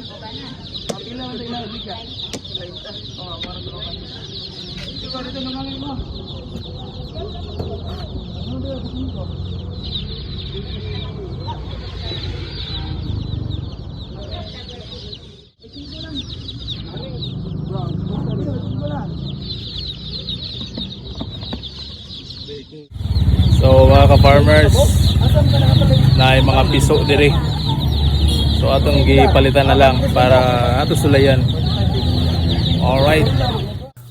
Pila mo sa ilang biga. Oh, parang ko pa. Ikaw dito namangin mo. Ano ba yung ko? So mga ka-farmers, na mga piso diri. So atong gipalitan na lang para ato sulayan. Alright.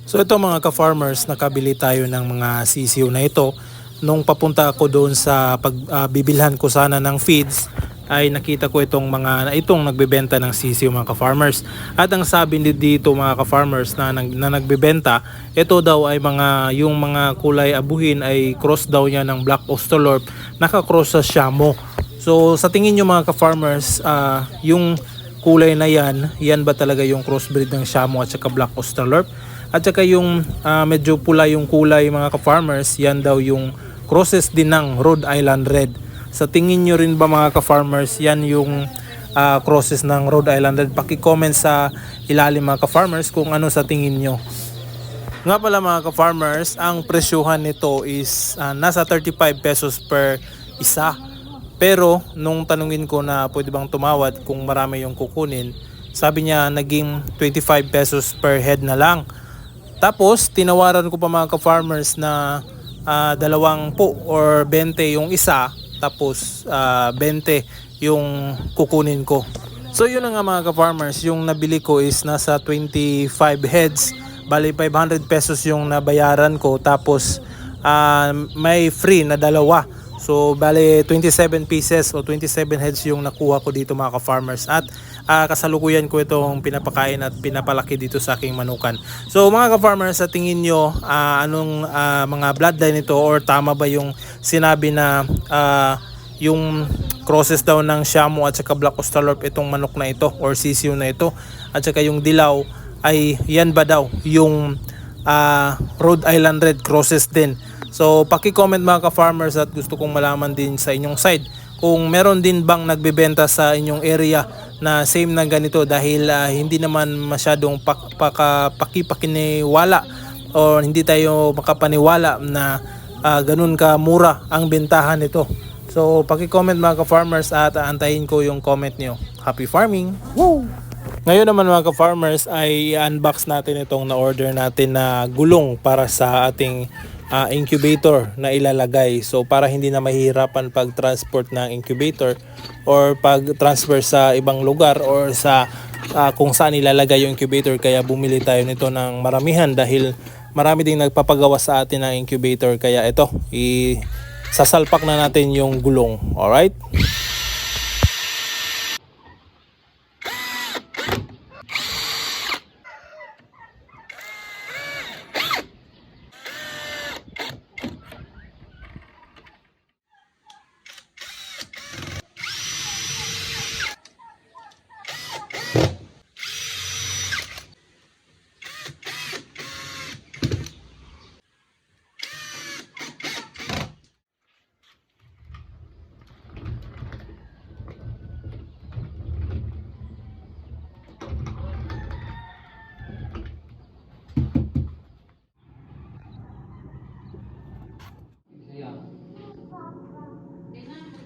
So ito mga ka-farmers, nakabili tayo ng mga sisiw na ito. Nung papunta ako doon sa pagbibilhan ko sana ng feeds, ay nakita ko itong mga itong nagbebenta ng sisiw mga ka-farmers. At ang sabi dito mga ka-farmers na, nag- na nagbebenta, ito daw ay mga yung mga kulay abuhin ay cross daw niya ng Black Australorp, naka-cross sa Shamo. So sa tingin nyo mga ka-farmers, ah, yung kulay na yan, yan ba talaga yung crossbreed ng Shamo at saka Black Australorp? At saka yung ah, medyo pula yung kulay mga ka-farmers, yan daw yung crosses din ng Rhode Island Red. Sa tingin nyo rin ba mga ka-farmers, yan yung ah, crosses ng Rhode Island Red? Paki-comment sa ilalim mga ka-farmers kung ano sa tingin nyo. Nga pala mga ka-farmers, ang presyuhan nito is ah, nasa 35 pesos per isa. Pero nung tanungin ko na pwede bang tumawad kung marami yung kukunin, sabi niya naging 25 pesos per head na lang. Tapos tinawaran ko pa mga ka-farmers na ah, dalawang po or 20 yung isa tapos ah, 20 yung kukunin ko. So yun na nga mga ka-farmers, yung nabili ko is nasa 25 heads. Bali 500 pesos yung nabayaran ko tapos ah, may free na dalawa. So bali 27 pieces o 27 heads yung nakuha ko dito mga ka-farmers at ah, kasalukuyan ko itong pinapakain at pinapalaki dito sa aking manukan. So mga ka-farmers sa tingin nyo ah, anong ah, mga bloodline ito or tama ba yung sinabi na ah, yung crosses daw ng Shamu at saka Black Australorp itong manok na ito or sisiw na ito at saka yung dilaw ay yan ba daw yung ah, Rhode Island Red crosses din. So paki-comment mga ka-farmers at gusto kong malaman din sa inyong side kung meron din bang nagbebenta sa inyong area na same na ganito dahil ah, hindi naman masyadong pak, paka, pakipakiniwala o hindi tayo makapaniwala na ah, ganun ka mura ang bentahan nito. So paki-comment mga ka-farmers at aantayin ko yung comment nyo. Happy farming! Ngayon naman mga ka-farmers ay unbox natin itong na-order natin na gulong para sa ating ah, incubator na ilalagay. So para hindi na mahihirapan pag-transport ng incubator or pag-transfer sa ibang lugar or sa ah, kung saan ilalagay yung incubator kaya bumili tayo nito ng maramihan dahil marami ding nagpapagawa sa atin ng incubator kaya ito i sasalpak na natin yung gulong. Alright?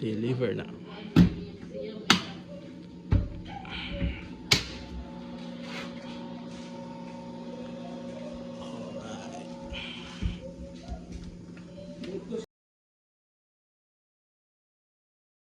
Deliver na.